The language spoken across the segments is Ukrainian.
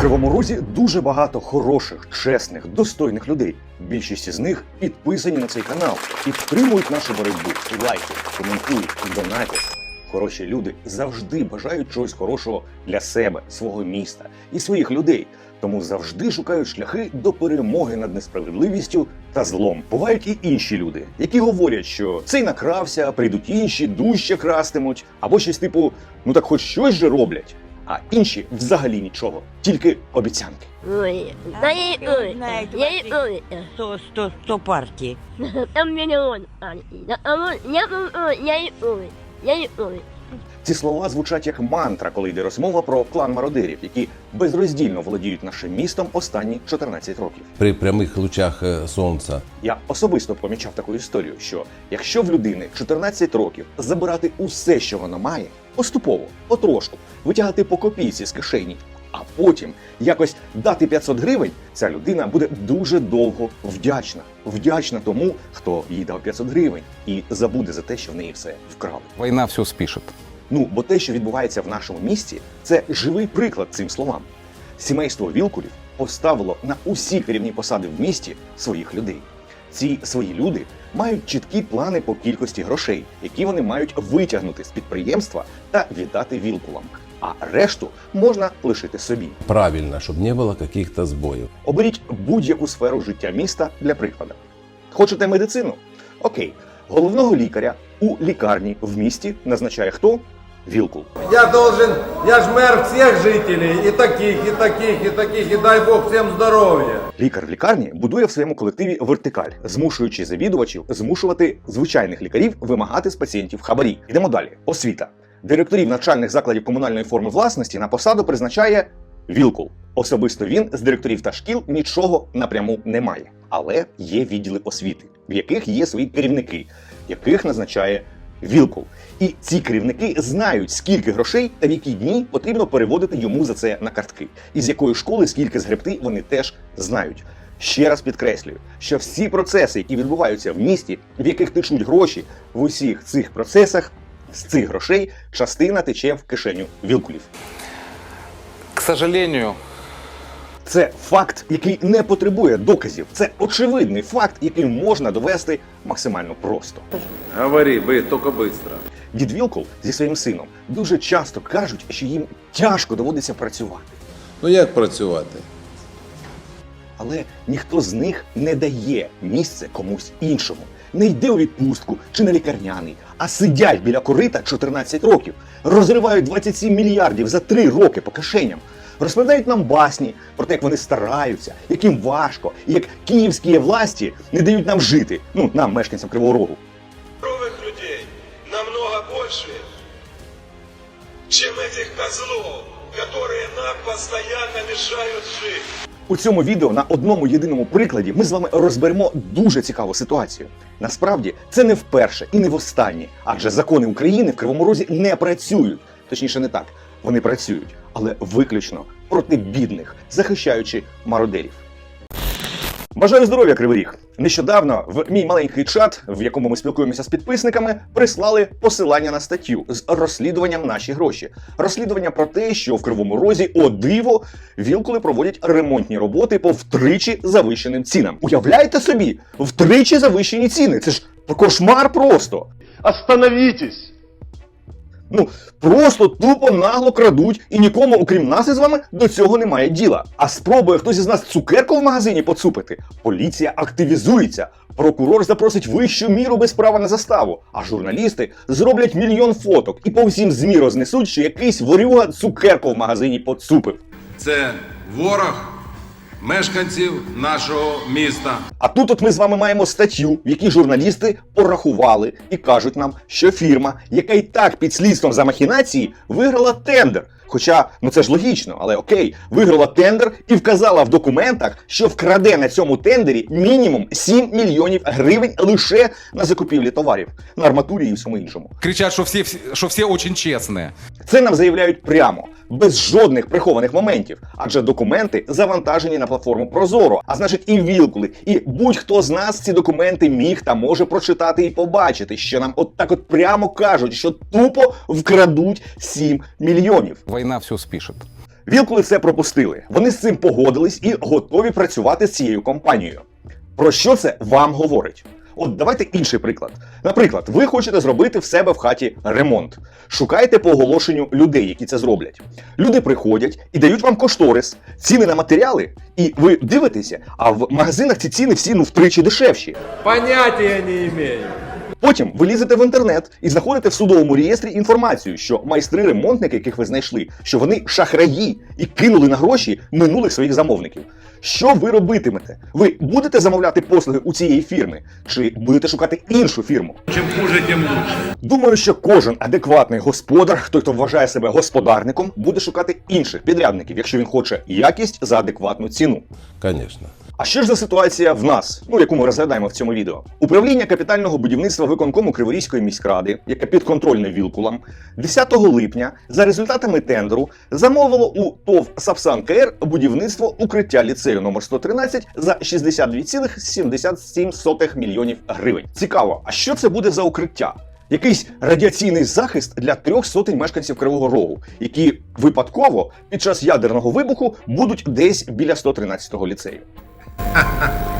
Кривому Розі дуже багато хороших, чесних, достойних людей. Більшість із них підписані на цей канал підтримують нашу боротьбу. Лайки, коментують, донатять. Хороші люди завжди бажають чогось хорошого для себе, свого міста і своїх людей. Тому завжди шукають шляхи до перемоги над несправедливістю та злом. Бувають і інші люди, які говорять, що цей накрався, прийдуть інші, дужче крастимуть, або щось типу, ну так хоч щось же роблять. А інші взагалі нічого, тільки обіцянки. Ой, да я и ой, Знаете, ой. 100, 100, 100 партий. Там миллион партий. Да, а вот я и ой, я и ой, я и ой. Ці слова звучать як мантра, коли йде розмова про клан мародерів, які безроздільно володіють нашим містом останні 14 років. при прямих лучах е, сонця. Я особисто помічав таку історію, що якщо в людини 14 років забирати усе, що вона має, поступово, потрошку, витягати по копійці з кишені, а потім якось дати 500 гривень, ця людина буде дуже довго вдячна. Вдячна тому, хто їй дав 500 гривень, і забуде за те, що в неї все вкрали. Война все спишет. Ну, бо те, що відбувається в нашому місті, це живий приклад цим словам. Сімейство Вілкулів поставило на усі керівні посади в місті своїх людей. Ці свої люди мають чіткі плани по кількості грошей, які вони мають витягнути з підприємства та віддати Вілкулам. А решту можна лишити собі. Правильно, щоб не було каких-то збоїв. Оберіть будь-яку сферу життя міста для прикладу. Хочете медицину? Окей, головного лікаря у лікарні в місті назначає хто? Вілкул. Я должен, я ж мэр всех жителей, и таких, и таких, и таких, и дай бог всем здоровья. Лікар в лікарні будує в своєму колективі вертикаль, змушуючи завідувачів змушувати звичайних лікарів вимагати з пацієнтів хабарі. Йдемо далі. Освіта. Директорів навчальних закладів комунальної форми власності на посаду призначає Вілкул. Особисто він з директорів та шкіл нічого напряму не має. Але є відділи освіти, в яких є свої керівники, яких назначає Вілкул. І ці керівники знають, скільки грошей та в які дні потрібно переводити йому за це на картки, і з якої школи скільки згребти вони теж знають. Ще раз підкреслюю, що всі процеси, які відбуваються в місті, в яких течуть гроші, в усіх цих процесах з цих грошей частина тече в кишеню Вілкулів. К сожалению, Це факт, який не потребує доказів. Це очевидний факт, який можна довести максимально просто. Говори, вы только быстро. Дід Вілкул зі своїм сином дуже часто кажуть, що їм тяжко доводиться працювати. Ну як працювати? Але ніхто з них не дає місце комусь іншому. Не йде у відпустку чи на лікарняний, а сидять біля корита 14 років, розривають 27 мільярдів за 3 роки по кишеням Розповідають нам басні про те, як вони стараються, як їм важко, і як київські власті не дають нам жити, ну нам, мешканцям Кривого Рогу. здоровых людей намного больше, чем этих козлов, которые нам постоянно мешают жить. У цьому відео на одному єдиному прикладі ми з вами розберемо дуже цікаву ситуацію. Насправді це не вперше і не востаннє, адже закони України в Кривому Розі не працюють. Точніше, не так. Вони працюють, але виключно проти бідних, захищаючи мародерів. Бажаю здоров'я, Кривий Ріг! Нещодавно в мій маленький чат, в якому ми спілкуємося з підписниками, прислали посилання на статтю з розслідуванням наші гроші. Розслідування про те, що в Кривому Розі о диво вілкули проводять ремонтні роботи по втричі завищеним цінам. Уявляєте собі, втричі завищені ціни. Це ж кошмар просто. Остановитесь! Ну просто тупо нагло крадуть, і нікому, окрім нас із вами, до цього немає діла. А спробує хтось із нас цукерку в магазині поцупити. Поліція активізується. Прокурор запросить вищу міру без права на заставу. А журналісти зроблять мільйон фоток і по всім змі рознесуть, що якийсь ворюга цукерку в магазині поцупив. Це ворог мешканців нашого міста. А тут от ми з вами маємо статтю, в якій журналісти порахували і кажуть нам, що фірма, яка й так під слідством за махінації, виграла тендер. Хоча, ну це ж логічно, але окей, виграла тендер і вказала в документах, що вкраде на цьому тендері мінімум 7 мільйонів гривень лише на закупівлі товарів, на арматурі і всьому іншому. кричат, что все, что все очень честные. Це нам заявляють прямо, без жодних прихованих моментів, адже документи завантажені на платформу Прозоро, а значить і вілкули, і будь-хто з нас ці документи міг та може прочитати і побачити, що нам от так от прямо кажуть, що тупо вкрадуть 7 мільйонів. Война все спишет. Вілкули це пропустили. Вони з цим погодились і готові працювати з цією компанією. Про що це вам говорить? От давайте інший приклад. Наприклад, ви хочете зробити в себе в хаті ремонт. Шукайте по оголошенню людей, які це зроблять. Люди приходять і дають вам кошторис, ціни на матеріали, і ви дивитеся, а в магазинах ці ціни всі ну втричі дешевші. Понятия не имею. Потім ви лізете в інтернет і знаходите в судовому реєстрі інформацію, що майстри-ремонтники, яких ви знайшли, що вони шахраї і кинули на гроші минулих своїх замовників. Що ви робитимете? Ви будете замовляти послуги у цієї фірми, чи будете шукати іншу фірму? Чем хуже, тем лучше. Думаю, що кожен адекватний господар, той, хто вважає себе господарником, буде шукати інших підрядників, якщо він хоче якість за адекватну ціну. Конечно. А що ж за ситуація в нас, ну яку ми розглядаємо в цьому відео? Управління капітального будівництва виконкому Криворізької міськради, яке підконтрольне Вілкулам, 10 липня за результатами тендеру замовило у ТОВ Сапсан КР будівництво укриття ліцею номер 113 за 62,77 мільйонів гривень. Цікаво, а що це буде за укриття? Якийсь радіаційний захист для трьох сотень мешканців Кривого Рогу, які випадково під час ядерного вибуху будуть десь біля 113-го ліцею.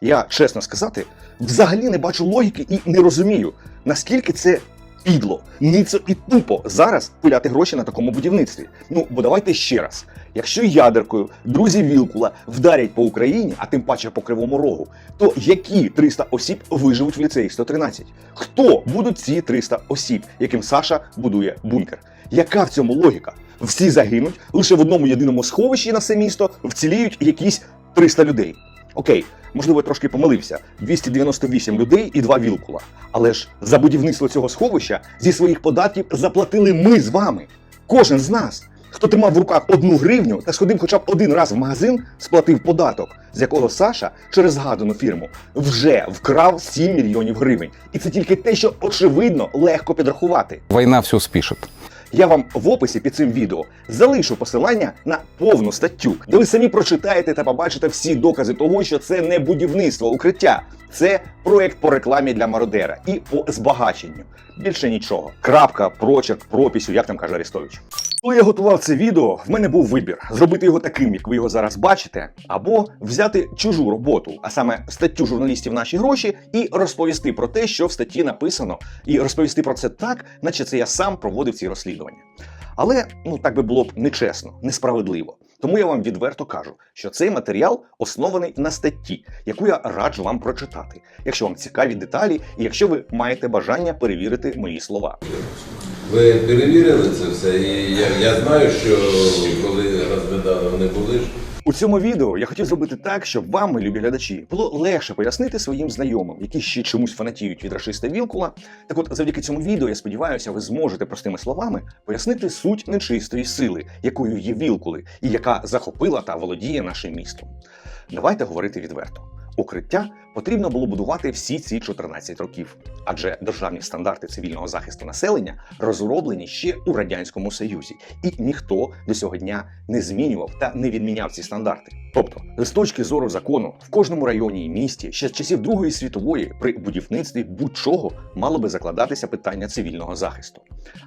Я, чесно сказати, взагалі не бачу логіки і не розумію, наскільки це підло, ніцо і тупо зараз пиляти гроші на такому будівництві. Ну, бо давайте ще раз. Якщо ядеркою друзі Вілкула вдарять по Україні, а тим паче по Кривому Рогу, то які 300 осіб виживуть в ліцеї 113? Хто будуть ці 300 осіб, яким Саша будує бункер? Яка в цьому логіка? Всі загинуть лише в одному єдиному сховищі на все місто вціліють якісь 300 людей. Окей, можливо, я трошки помилився. 298 людей і два вілкула. Але ж за будівництво цього сховища зі своїх податків заплатили ми з вами. Кожен з нас. Хто тримав в руках одну гривню та сходив хоча б один раз в магазин, сплатив податок, з якого Саша через згадану фірму вже вкрав 7 мільйонів гривень. І це тільки те, що очевидно легко підрахувати. Война все спишет. Я вам в описі під цим відео залишу посилання на повну статтю, де ви самі прочитаєте та побачите всі докази того, що це не будівництво укриття, це проект по рекламі для мародера і по збагаченню. Більше нічого. Крапка, прочерк, прописю, як там каже Арестович. Коли я готував це відео, в мене був вибір: зробити його таким, як ви його зараз бачите, або взяти чужу роботу, а саме статтю журналістів наші гроші, і розповісти про те, що в статті написано, і розповісти про це так, наче це я сам проводив ці розслідування. Але ну так би було б нечесно, несправедливо. Тому я вам відверто кажу, що цей матеріал оснований на статті, яку я раджу вам прочитати, якщо вам цікаві деталі, і якщо ви маєте бажання перевірити мої слова. Ви перевірили це все, і я, я знаю, що коли розглядали, вони були ж. У цьому відео я хотів зробити так, щоб вам, любі глядачі, було легше пояснити своїм знайомим, які ще чомусь фанатіють від рашиста Вілкула. Так от, завдяки цьому відео, я сподіваюся, ви зможете простими словами пояснити суть нечистої сили, якою є Вілкули, і яка захопила та володіє нашим містом. Давайте говорити відверто. Укриття потрібно було будувати всі ці 14 років, адже державні стандарти цивільного захисту населення розроблені ще у радянському союзі, і ніхто до цього дня не змінював та не відміняв ці стандарти. Тобто, з точки зору закону, в кожному районі і місті ще з часів Другої світової при будівництві будь-чого мало би закладатися питання цивільного захисту.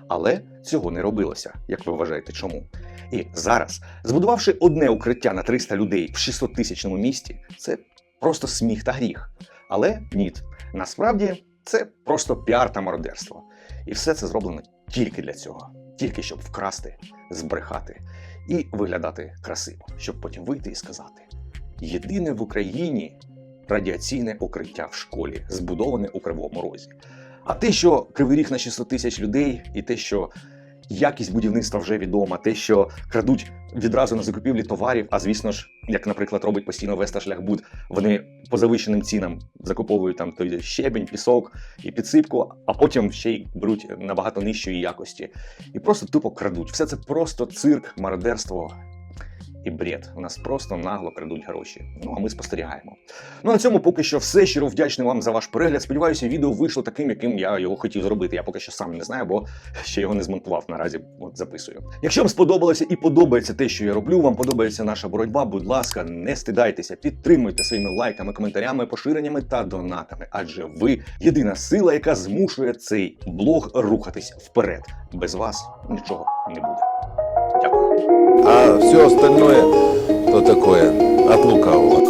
Але цього не робилося, як ви вважаєте, чому? І зараз, збудувавши одне укриття на 300 людей в 600 тисячному місті, це просто сміх та гріх. Але ні, насправді це просто піар та мародерство. І все це зроблено тільки для цього, тільки щоб вкрасти, збрехати і виглядати красиво, щоб потім вийти і сказати: єдине в Україні радіаційне укриття в школі, збудоване у Кривому Розі. А те, що Кривий Ріг на 600 тисяч людей, і те, що якість будівництва вже відома, те, що крадуть відразу на закупівлі товарів, а звісно ж, як, наприклад, робить постійно Веста Шляхбуд, вони по завищеним цінам закуповують там той щебень, пісок і підсипку, а потім ще й беруть набагато нижчої якості і просто тупо крадуть. Все це просто цирк, мародерство. І бред. У нас просто нагло крадуть гроші. Ну а ми спостерігаємо. Ну на цьому поки що все. Щиро вдячний вам за ваш перегляд. Сподіваюся, відео вийшло таким, яким я його хотів зробити. Я поки що сам не знаю, бо ще його не змонтував. Наразі от записую. Якщо вам сподобалося і подобається те, що я роблю, вам подобається наша боротьба. Будь ласка, не стидайтеся, підтримуйте своїми лайками, коментарями, поширеннями та донатами. Адже ви єдина сила, яка змушує цей блог рухатись вперед. Без вас нічого не буде. А все остальное, то такое, от лукавого.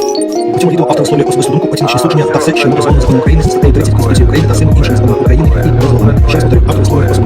У цьому відео автор висловлює особисту думку, оцінюючи судження та все, що не дозволено законом України статтею 30 Конституції України та всіма іншими законами України і дозволами. Ще раз повторюю, автор висловлює особисту